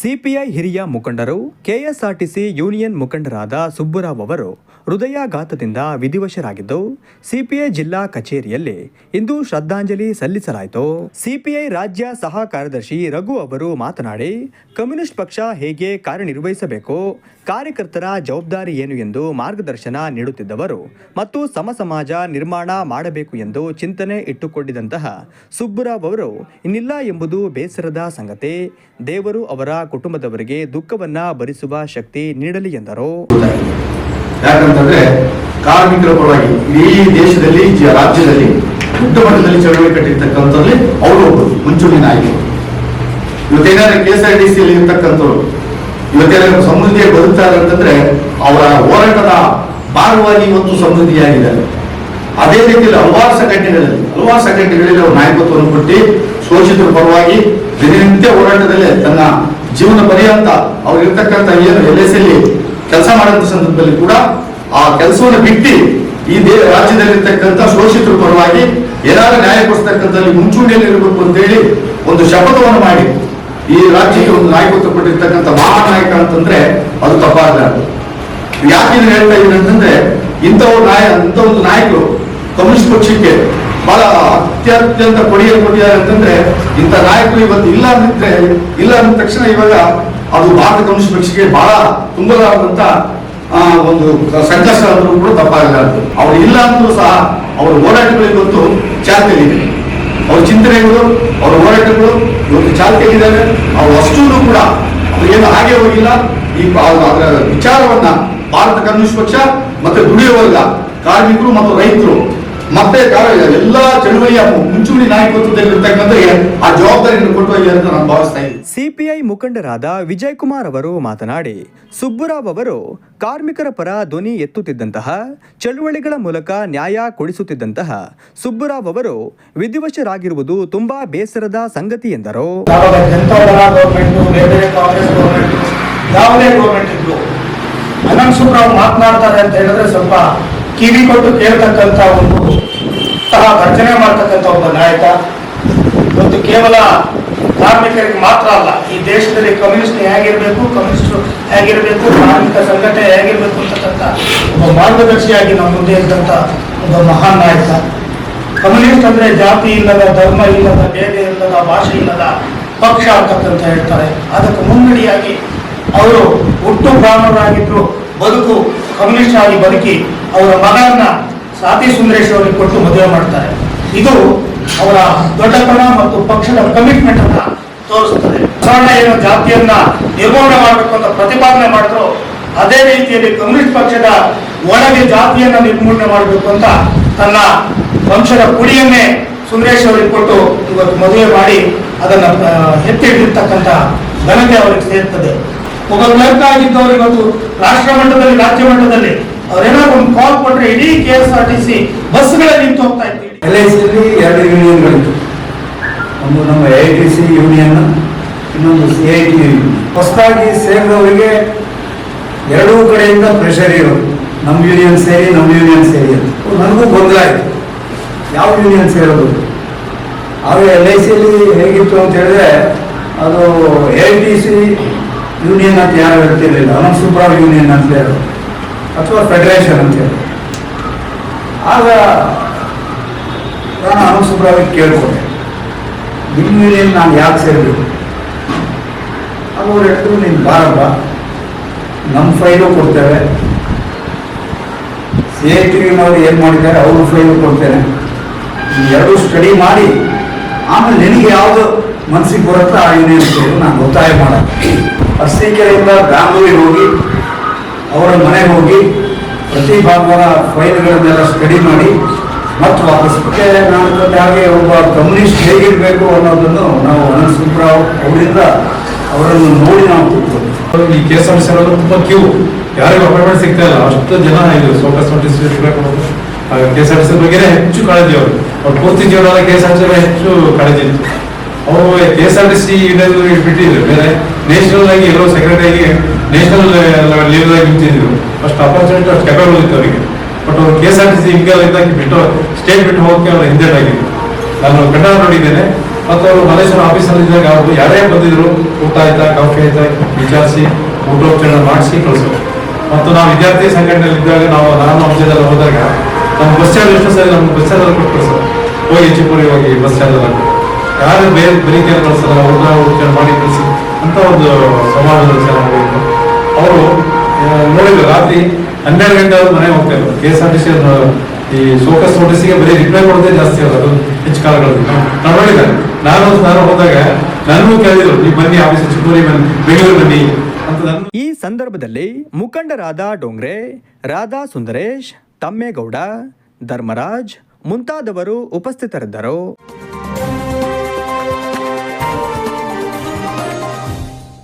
CPI ಹಿರಿಯ ಮುಖಂಡರು, KSRTC union ಮುಖಂಡರಾದ ಸುಬ್ಬುರಾವ್ ಅವರು ಹೃದಯಾಘಾತದಿಂದ ವಿಧಿವಶರಾಗಿದ್ದು, ಸಿಪಿಐ ಜಿಲ್ಲಾ ಕಚೇರಿಯಲ್ಲಿ ಇಂದು ಶ್ರದ್ಧಾಂಜಲಿ ಸಲ್ಲಿಸಲಾಯಿತು. ಸಿಪಿಐ ರಾಜ್ಯ ಸಹ ಕಾರ್ಯದರ್ಶಿ ರಘು ಅವರು ಮಾತನಾಡಿ, ಕಮ್ಯುನಿಸ್ಟ್ ಪಕ್ಷ ಹೇಗೆ ಕಾರ್ಯನಿರ್ವಹಿಸಬೇಕು, ಕಾರ್ಯಕರ್ತರ ಜವಾಬ್ದಾರಿ ಏನು ಎಂದು ಮಾರ್ಗದರ್ಶನ ನೀಡುತ್ತಿದ್ದವರು ಮತ್ತು ಸಮ ಸಮಾಜ ನಿರ್ಮಾಣ ಮಾಡಬೇಕು ಎಂದು ಚಿಂತನೆ ಇಟ್ಟುಕೊಂಡಿದ್ದಂತಹ ಸುಬ್ಬುರಾವ್ ಅವರು ಇನ್ನಿಲ್ಲ ಎಂಬುದು ಬೇಸರದ ಸಂಗತಿ. ದೇವರು ಅವರ ಕುಟುಂಬದವರಿಗೆ ದುಃಖವನ್ನ ಭರಿಸುವ ಶಕ್ತಿ ನೀಡಲಿ ಎಂದರು. ಯಾಕಂತಂದ್ರೆ ಕಾರ್ಮಿಕರ ಪರವಾಗಿ ಇಡೀ ದೇಶದಲ್ಲಿ ರಾಜ್ಯದಲ್ಲಿ ದೊಡ್ಡ ಮಟ್ಟದಲ್ಲಿ ಚಳವಳಿ ಕಟ್ಟಿರ್ತಕ್ಕಂಥದ್ರಲ್ಲಿ ಅವರು ಒಬ್ಬರು ಮುಂಚೂಣಿ ನಾಯಕರು ಇವತ್ತೇನಾದ್ರೆ ಕೆ ಎಸ್ ಆರ್ ಇರ್ತಕ್ಕಂಥವ್ರು, ಇವತ್ತೇನಾದ್ರೆ ಸಮೃದ್ಧಿಯಾಗಿ ಬದುಕ್ತಾರೆ ಅಂತಂದ್ರೆ ಅವರ ಹೋರಾಟದ ಭಾಗವಾಗಿ ಇವತ್ತು ಸಮೃದ್ಧಿಯಾಗಿದೆ. ಅದೇ ರೀತಿಯಲ್ಲಿ ಹಲವಾರು ಸಂಘಟನೆಗಳಲ್ಲಿ ಹಲವಾರು ಸಂಘಟನೆಗಳಲ್ಲಿ ಅವರು ನಾಯಕತ್ವವನ್ನು ಕೊಟ್ಟು ಶೋಷಿತರ ಪರವಾಗಿ ದಿನನಿತ್ಯ ಹೋರಾಟದಲ್ಲಿ ತನ್ನ ಜೀವನ ಪರ್ಯಂತ ಅವ್ರು ಇರ್ತಕ್ಕಂಥ ಏನು ಎಲ್ ಎಸ್ ಅಲ್ಲಿ ಕೆಲಸ ಮಾಡುವಂತ ಸಂದರ್ಭದಲ್ಲಿ ಕೂಡ ಆ ಕೆಲಸವನ್ನು ಬಿಟ್ಟು ಈ ದೇ ರಾಜ್ಯದಲ್ಲಿರ್ತಕ್ಕಂಥ ಶೋಷಿತರ ಪರವಾಗಿ ಏನಾದ್ರು ನ್ಯಾಯ ಕೊಡಿಸ್ತಕ್ಕಂಥಲ್ಲಿ ಮುಂಚೂಣಿಯಲ್ಲಿ ಇರಬೇಕು ಅಂತೇಳಿ ಒಂದು ಶಪಥವನ್ನು ಮಾಡಿ ಈ ರಾಜ್ಯಕ್ಕೆ ಒಂದು ನಾಯಕತ್ವ ಕೊಟ್ಟಿರ್ತಕ್ಕಂಥ ಮಹಾ ನಾಯಕ ಅಂತಂದ್ರೆ ಅದು ತಪ್ಪಾದ ಯಾಕೆ ಹೇಳ್ತಾ ಇದ್ದೀನಿ ಅಂತಂದ್ರೆ ಇಂಥ ನಾಯ ಇಂಥ ಒಂದು ನಾಯಕರು ಕಮ್ಯುನಿಸ್ಟ್ ಪಕ್ಷಕ್ಕೆ ಬಹಳ ಅತ್ಯತ್ಯಂತ ಕೊಡುಗೆ ಕೊಟ್ಟಿದ್ದಾರೆ ಅಂತಂದ್ರೆ ಇಂಥ ನಾಯಕರು ಇವತ್ತು ಇಲ್ಲ ಅಂದಿದ್ರೆ ಇಲ್ಲ ಅಂದ ತಕ್ಷಣ ಇವಾಗ ಅದು ಭಾರತ ಕಮ್ಯುನಿಸ್ಟ್ ಪಕ್ಷಕ್ಕೆ ಬಹಳ ಆ, ಒಂದು ಸಂಕಷ್ಟ ಅಂದ್ರೂ ಕೂಡ ತಪ್ಪಾಗಲಾರದು. ಅವ್ರು ಇಲ್ಲ ಅಂದ್ರೂ ಸಹ ಅವ್ರ ಹೋರಾಟಗಳು ಇವತ್ತು ಚಾಲ್ತಿಯಲ್ಲಿದೆ. ಅವ್ರ ಚಿಂತನೆಗಳು ಅವ್ರ ಹೋರಾಟಗಳು ಇವತ್ತು ಚಾಲ್ತಿಯಲ್ಲಿದ್ದಾವೆ. ಅವ್ರು ಅಷ್ಟೂ ಕೂಡ ಏನು ಹಾಗೆ ಹೋಗಿಲ್ಲ. ಈ ಅದರ ವಿಚಾರವನ್ನ ಭಾರತ ಕಮ್ಯುನಿಸ್ಟ್ ಪಕ್ಷ ಮತ್ತೆ ದುಡಿಯುವ ಕಾರ್ಮಿಕರು ಮತ್ತು ರೈತರು ಮತ್ತೆ ಎಲ್ಲಾ ಚಳುವಳಿಯ ಮುಂಚೂಣಿ ನಾಯಕತ್ವದಲ್ಲಿರ್ತಕ್ಕಂಥ ಆ ಜವಾಬ್ದಾರಿಯನ್ನು ಕೊಟ್ಟು ಅಂತ ನಾನು ಭಾವಿಸ್ತಾ ಇದ್ದೀನಿ. ಸಿಪಿಐ ಮುಖಂಡರಾದ ವಿಜಯ್ ಕುಮಾರ್ ಅವರು ಮಾತನಾಡಿ ಸುಬ್ಬುರಾವ್ ಅವರು ಕಾರ್ಮಿಕರ ಪರ ಧ್ವನಿ ಎತ್ತುತ್ತಿದ್ದಂತಹ ಚಳುವಳಿಗಳ ಮೂಲಕ ನ್ಯಾಯ ಕೊಡಿಸುತ್ತಿದ್ದಂತಹ ಸುಬ್ಬುರಾವ್ ಅವರು ವಿಧಿವಶರಾಗಿರುವುದು ತುಂಬಾ ಬೇಸರದ ಸಂಗತಿ ಎಂದರು. ಯಾವುದೇ ಗೌರ್ಮೆಂಟ್ ಇದ್ರು ಅನಂತ್ ಸುಬ್ರಾವ್ ಮಾತನಾಡ್ತಾರೆ ಅಂತ ಹೇಳಿದ್ರೆ ಸ್ವಲ್ಪ ಕಿವಿ ಕೊಟ್ಟು ಕೇಳ್ತಕ್ಕಂಥ ಒಂದು ಸಹ ಭರ್ಜನೆ ಮಾಡ್ತಕ್ಕಂಥ ಒಬ್ಬ ನಾಯಕ. ಇವತ್ತು ಕೇವಲ ಕಾರ್ಮಿಕರಿಗೆ ಮಾತ್ರ ಅಲ್ಲ, ಈ ದೇಶದಲ್ಲಿ ಕಮ್ಯುನಿಸ್ಟ್ ಹೇಗಿರಬೇಕು ಕಮ್ಯುನಿಸ್ಟ್ ಹೇಗಿರಬೇಕು ಕಾರ್ಮಿಕ ಸಂಘಟನೆ ಹೇಗಿರಬೇಕು ಅಂತಕ್ಕಂಥ ಒಬ್ಬ ಮಾರ್ಗದರ್ಶಿಯಾಗಿ ನಮ್ಮ ಮುಂದೆ ಇದ್ದಂಥ ಒಬ್ಬ ಮಹಾನ್ ನಾಯಕ. ಕಮ್ಯುನಿಸ್ಟ್ ಅಂದ್ರೆ ಜಾತಿ ಇಲ್ಲದ, ಧರ್ಮ ಇಲ್ಲದ, ಭೇದ ಇಲ್ಲದ, ಭಾಷೆ ಇಲ್ಲದ ಪಕ್ಷ ಅಂತಕ್ಕಂತ ಹೇಳ್ತಾರೆ. ಅದಕ್ಕೆ ಮುನ್ನಡಿಯಾಗಿ ಅವರು ಹುಟ್ಟು ಬ್ರಾಹ್ಮಣರಾಗಿದ್ರು, ಬದುಕು ಕಮ್ಯುನಿಸ್ಟ್ ಆಗಿ ಬದುಕಿ ಅವರ ಮಗನ ಸಾತಿ ಸುಂದರೇಶ್ ಅವರಿಗೆ ಕೊಟ್ಟು ಮದುವೆ ಮಾಡ್ತಾರೆ. ಇದು ಅವರ ದೊಡ್ಡತನ ಮತ್ತು ಪಕ್ಷದ ಕಮಿಟ್ಮೆಂಟ್ ಅನ್ನ ತೋರಿಸುತ್ತದೆ ಬಸವಣ್ಣ ಏನು ಜಾತಿಯನ್ನ ನಿರ್ಮೂಲನೆ ಮಾಡಬೇಕು ಅಂತ ಪ್ರತಿಪಾದನೆ ಮಾಡಿದ್ರು, ಅದೇ ರೀತಿಯಲ್ಲಿ ಕಮ್ಯುನಿಸ್ಟ್ ಪಕ್ಷದ ಒಳಗೆ ಜಾತಿಯನ್ನ ನಿರ್ಮೂಲನೆ ಮಾಡಬೇಕು ಅಂತ ತನ್ನ ವಂಶದ ಕುಡಿಯನ್ನೇ ಸುಂದರೇಶ್ ಅವರಿಗೆ ಕೊಟ್ಟು ಇವತ್ತು ಮದುವೆ ಮಾಡಿ ಅದನ್ನ ಎತ್ತಿ ಘನತೆ ಅವರಿಗೆ ಸೇರ್ತದೆ. ಒಬ್ಬ ಕ್ಲರ್ಕ್ ಆಗಿದ್ದವರು ಇವತ್ತು ರಾಷ್ಟ್ರ ಮಟ್ಟದಲ್ಲಿ, ರಾಜ್ಯ ಮಟ್ಟದಲ್ಲಿ ಅವ್ರೇನಾದ್ರು ಒಂದು ಕಾಲ್ ಕೊಟ್ಟರೆ ಇಡೀ K S R T C ಬಸ್ಗಳೇ ನಿಂತು ಹೋಗ್ತಾ ಇದ್ದೀವಿ ಎಲ್ ಐ ಸಿಯಲ್ಲಿ ಎರಡು ಯೂನಿಯನ್ಗಳಿತ್ತು. ಒಂದು ನಮ್ಮ ಎ ಟಿ ಸಿ ಯೂನಿಯನ್, ಇನ್ನೊಂದು ಸಿ ಐ ಟಿ ಯೂನಿಯನ್. ಹೊಸದಾಗಿ ಸೇರಿದವರಿಗೆ ಎರಡೂ ಕಡೆಯಿಂದ ಪ್ರೆಷರ್ ಇರೋದು. ನಮ್ಮ ಯೂನಿಯನ್ ಸೇರಿ ನಮ್ಮ ಯೂನಿಯನ್ ಸೇರಿ ಅಂತ. ನನಗೂ ಗೊಂದಲ ಆಯಿತು. ಯಾವ ಯೂನಿಯನ್ ಸೇರೋದು? ಆದರೆ ಎಲ್ ಐ ಸಿಯಲ್ಲಿ ಹೇಗಿತ್ತು ಅಂತ ಹೇಳಿದ್ರೆ, ಅದು ಎ ಟಿ ಸಿ ಯೂನಿಯನ್ ಅಂತ ಯಾರು ಹೇಳ್ತಿರ್ಲಿಲ್ಲ. ಅವನು ಸೂಪರ್ ಯೂನಿಯನ್ ಅಂತ ಹೇಳೋದು ಅಥವಾ ಫೆಡರೇಷನ್ ಅಂತ ಹೇಳೋದು ಆಗ ನಾನು ಅನಂತ ಸುಬ್ರಾವಿಗೆ ಕೇಳ್ಕೊಂಡೆ. ನಿಮ್ಮ ಯೂನಿಯನ್ ನಾನು ಯಾಕೆ ಸೇರಬೇಕು? ಅವ್ರು ಹೇಳಿದ್ರು ನೀನು ಬಾರಪ್ಪ. ನಮ್ಮ ಫೈಲು ಕೊಡ್ತೇವೆ. ಸಿ ಟಿವಿನವ್ರು ಏನು ಮಾಡಿದ್ದಾರೆ, ಅವರು ಫೈಲು ಕೊಡ್ತೇನೆ. ಎರಡು ಸ್ಟಡಿ ಮಾಡಿ, ಆಮೇಲೆ ನಿನಗೆ ಯಾವುದು ಮನಸ್ಸಿಗೆ ಬರುತ್ತೋ ಆ ಯೂನಿಯನ್ ಸೇರು ನಾನು ಒತ್ತಾಯ ಮಾಡ ಅರ್ಸಿಕೆರೆಯಿಂದ ಬ್ಯಾಂಗ್ಳೂರಿಗೆ ಹೋಗಿ, ಅವರ ಮನೆಗೆ ಹೋಗಿ ಪ್ರತಿ ಭಾನುವಾರ ಫೈಲ್ಗಳನ್ನೆಲ್ಲ ಸ್ಟಡಿ ಮಾಡಿ, ಮತ್ತು ನಾನು ಮತ್ತೆ ಹಾಗೆ ಒಬ್ಬ ಕಮ್ಯುನಿಸ್ಟ್ ಹೇಗಿರಬೇಕು ಅನ್ನೋದನ್ನು ನಾವು ಅನಂತ ಸುಬ್ರಾವ್ ಅವರಿಂದ ಅವರನ್ನು ನೋಡಿ ನಾವು ಕೂತ್ಕೊಂಡು ಈ ಕೆ ಎಸ್ ಆರ್ ಸಿ ತುಂಬಾ ಕ್ಯೂ. ಯಾರಿಗೂ ಅಪಾಯಿಂಟ್ಮೆಂಟ್ ಸಿಗ್ತಾ ಇಲ್ಲ. ಅಷ್ಟು ಜನ ಇದು ಸೋಕಸ್ ನೋಟಿಸ್ ಆರ್ ಸಿ ಬಗ್ಗೆ ಹೆಚ್ಚು ಕಾಳಜಿ ಅವರು. ಅವ್ರು ಪೂರ್ತಿ ಜೀವನ ಕೆ ಎಸ್ ಆರ್ ಸಿ ಹೆಚ್ಚು ಕಾಳಜಿ. ಇತ್ತು ಅವರು K S R T C ಬಿಟ್ಟಿದ್ರು ಬೇರೆ ನ್ಯಾಷನಲ್ ಆಗಿ ಎಲ್ಲೋ ಸೆಕ್ರೆಟರಿ ನ್ಯಾಷನಲ್ ಲೆವೆಲ್ ಆಗಿ ಅಷ್ಟು ಅಪರ್ಚುನಿಟಿ ಅಷ್ಟು ಕೆಪಬಲ್ ಇತ್ತು ಅವರಿಗೆ. ಬಟ್ ಅವರು K S R T C ಇದ್ದಾಗಿ ಬಿಟ್ಟು ಸ್ಟೇಟ್ ಬಿಟ್ಟು ಹೋಗಕ್ಕೆ ಅವರು ಹಿಂದೆ ಆಗಿದ್ರು. ನಾನು ಕನ್ನಡ ನೋಡಿದ್ದೇನೆ. ಮತ್ತು ಅವರು ಮಲೇಶ್ವರ ಆಫೀಸಲ್ಲಿ ಇದ್ದಾಗ ಅವರು ಯಾರೇ ಬಂದಿದ್ರು, ಊಟ ಆಯ್ತಾ ಕಾಫಿ ಆಯ್ತಾ, ವಿಚಾರಿಸಿ ಊಟೋಪಚಾರ ಮಾಡಿಸಿ ಕಳಿಸೋರು. ಮತ್ತು ನಾವು ವಿದ್ಯಾರ್ಥಿ ಸಂಘಟನೆಯಲ್ಲಿ ಇದ್ದಾಗ ನಾವು, ನಾನು ಅಂಶದಲ್ಲಿ ಹೋದಾಗ ನಮ್ಮ ಬಸ್ ಚಾರ್ಜ್ ಎಷ್ಟು ಸರಿ ನಮ್ಮ ಬಸ್ ಚಾರ್ಜ್ ಕೊಟ್ಟು ಕಳಿಸೋರು. ಹೋಗಿ ಹೆಚ್ಚು ಹೋಗಿ ಬಸ್ ಚಾರ್ಜ್ ಯಾರು ಬೇರೆ ಬರೀತಿಯಲ್ಲಿ ಕಳಿಸಲ್ಲ, ಅವ್ರನ್ನ ಮಾಡಿ ಕಳಿಸಿ. ಅಂತ ಒಂದು ಸಮಾಜದ ಚೆನ್ನಾಗಿತ್ತು ಅವರು ನೋಡಿದ್ರು, ರಾತ್ರಿ ಹನ್ನೆರಡು ಗಂಟೆ ಆದ್ರೂ ಮನೆಗೆ ಹೋಗ್ತಾ ಇದ್ರು. K S R T C ಈ ಸೋಕಸ್ ನೋಟಿಸ್ಗೆ ಬರೀ ರಿಪ್ಲೈ ಕೊಡೋದೇ ಜಾಸ್ತಿ ಅವರು. ಹೆಚ್ಚು ಕಾಲಗಳಲ್ಲಿ. ನಾವು ನೋಡಿದ್ದಾರೆ ನಾನು ನಾನು ಹೋದಾಗ ನನ್ನೂ ಕೇಳಿದ್ರು, ನೀವು ಬನ್ನಿ ಆಫೀಸ್ ಚಿಕ್ಕೂರಿ ಬನ್ನಿ, ಬೆಂಗಳೂರು ಬನ್ನಿ ಈ ಸಂದರ್ಭದಲ್ಲಿ ಮುಖಂಡರಾದ ಡೋಂಗ್ರೆ, ರಾಧಾ ಸುಂದರೇಶ್, ತಮ್ಮೇಗೌಡ, ಧರ್ಮರಾಜ್ ಮುಂತಾದವರು ಉಪಸ್ಥಿತರಿದ್ದರು.